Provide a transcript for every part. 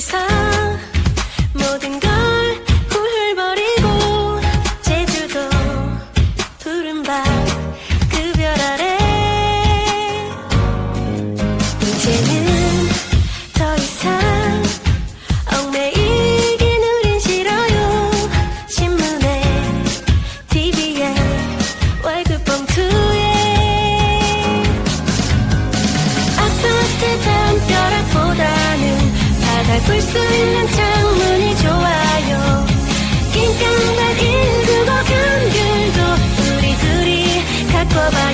Lisa. 볼 수 있는 창문이 좋아요. 긴깡만 긴 그거 큰 길도 우리 둘이 갖고 봐.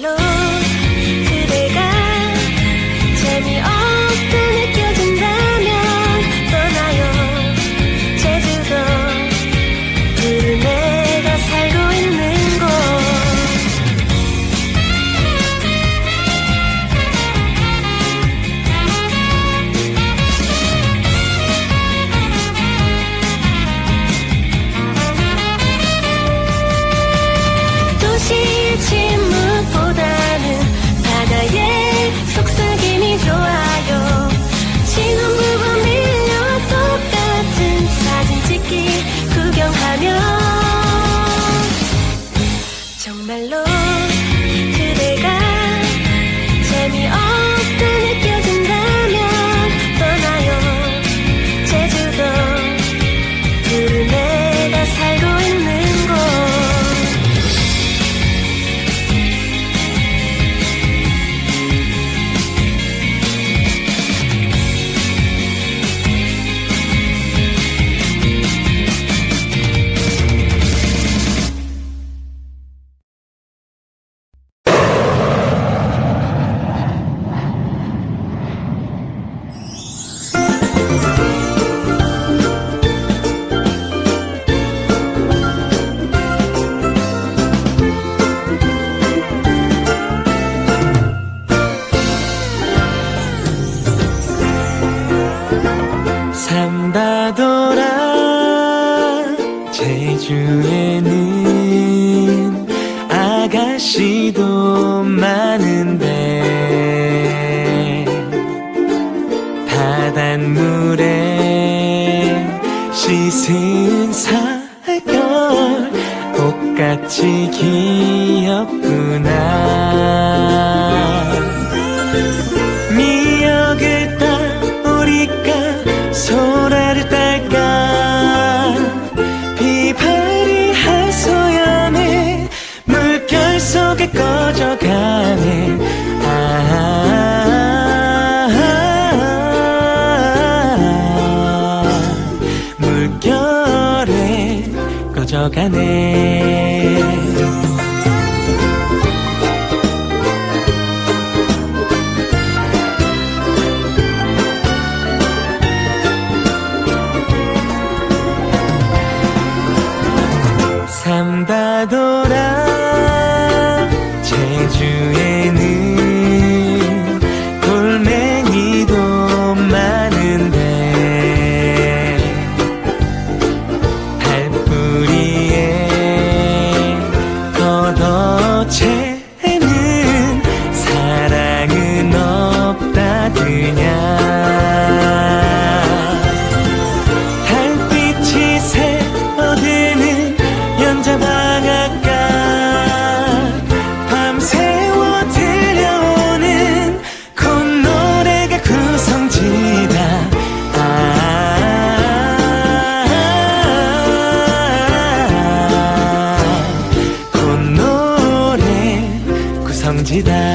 la. 정말로 온다더라. 제주에는 아가씨도 많은데 바닷물에 씻은 사결 똑같이 귀엽구나. 걸어가네. 삼바도라 제주에 cidade.